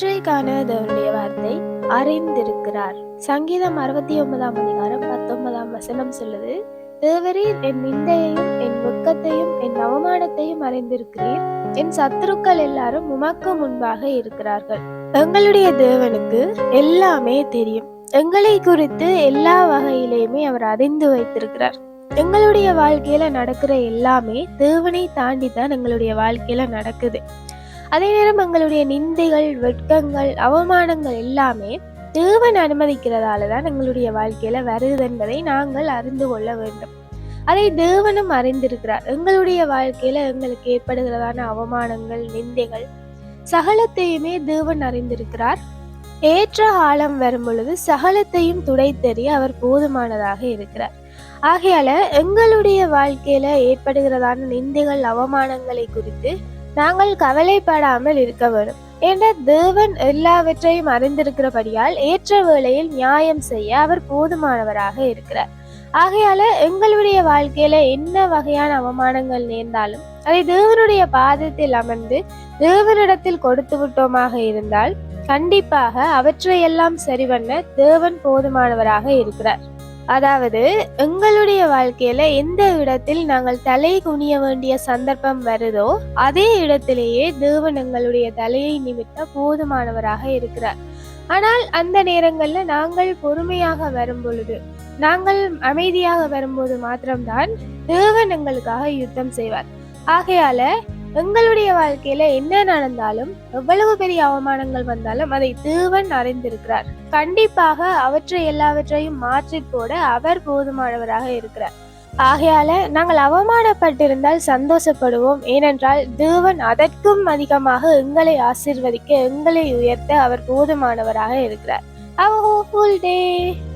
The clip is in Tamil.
இன்றைக்கான தேவனுடைய வார்த்தை அறிந்திருக்கிறார். சங்கீதம் அறுபத்தி ஒன்பதாம் அதிகாரம் பத்தொன்பதாம் வசனம் சொல்லுது தேவரீர் என் நிந்தையையும் என் துக்கத்தையும் என் அவமானத்தையும் அறிந்திருக்கிறீர். என் சத்துருக்கள் எல்லாரும் உமக்கு முன்பாக இருக்கிறார்கள். எங்களுடைய தேவனுக்கு எல்லாமே தெரியும். எங்களை குறித்து எல்லா வகையிலையுமே அவர் அறிந்து வைத்திருக்கிறார். எங்களுடைய வாழ்க்கையில நடக்கிற எல்லாமே தேவனை தாண்டி தான் எங்களுடைய வாழ்க்கையில நடக்குது. அதே நேரம் எங்களுடைய நிந்தைகள் வெட்கங்கள் அவமானங்கள் எல்லாமே தேவன் அனுமதிக்கிறதால தான் எங்களுடைய வாழ்க்கையில வருது என்பதை நாங்கள் அறிந்து கொள்ள வேண்டும். அதை தேவனும் அறிந்திருக்கிறார். எங்களுடைய வாழ்க்கையில எங்களுக்கு ஏற்படுகிறதான அவமானங்கள் நிந்தைகள் சகலத்தையுமே தேவன் அறிந்திருக்கிறார். ஏற்ற காலம் வரும் பொழுது சகலத்தையும் துடைத்தெறிய அவர் போதுமானதாக இருக்கிறார். ஆகையால எங்களுடைய வாழ்க்கையில ஏற்படுகிறதான நிந்தைகள் அவமானங்களை குறித்து நாங்கள் கவலைப்படாமல் இருக்க வேண்டும். என்ற தேவன் எல்லாவற்றையும் அறிந்திருக்கிறபடியால் ஏற்ற வேளையில் நியாயம் செய்ய அவர் போதுமானவராக இருக்கிறார். ஆகையால எங்களுடைய வாழ்க்கையில என்ன வகையான அவமானங்கள் நேர்ந்தாலும் அதை தேவனுடைய பாதத்தில் அமர்ந்து தேவனிடத்தில் கொடுத்து விட்டோமாக இருந்தால் கண்டிப்பாக அவற்றையெல்லாம் சரிவண்ண தேவன் போதுமானவராக இருக்கிறார். அதாவது எங்களுடைய வாழ்க்கையில எந்த இடத்தில் நாங்கள் தலை குனிய வேண்டிய சந்தர்ப்பம் வருதோ அதே இடத்திலேயே தேவன் எங்களுடைய தலையை நிமித்த போதுமானவராக இருக்கிறார். ஆனால் அந்த நேரங்கள்ல நாங்கள் பொறுமையாக வரும் பொழுது நாங்கள் அமைதியாக வரும்போது மாத்திரம்தான் தேவன் எங்களுக்காக யுத்தம் செய்வார். ஆகையால எங்களுடைய வாழ்க்கையில என்ன நடந்தாலும் எவ்வளவு பெரிய அவமானங்கள் வந்தாலும் அதை தேவன் அறிந்திருக்கிறார். கண்டிப்பாக அவற்றை எல்லாவற்றையும் மாற்றி போட அவர் போதுமானவராக இருக்கிறார். ஆகையால நாங்கள் அவமானப்பட்டிருந்தால் சந்தோஷப்படுவோம். ஏனென்றால் தேவன் அதற்கும் அதிகமாக எங்களை ஆசிர்வதிக்க எங்களை உயர்த்த அவர் போதுமானவராக இருக்கிறார். Have.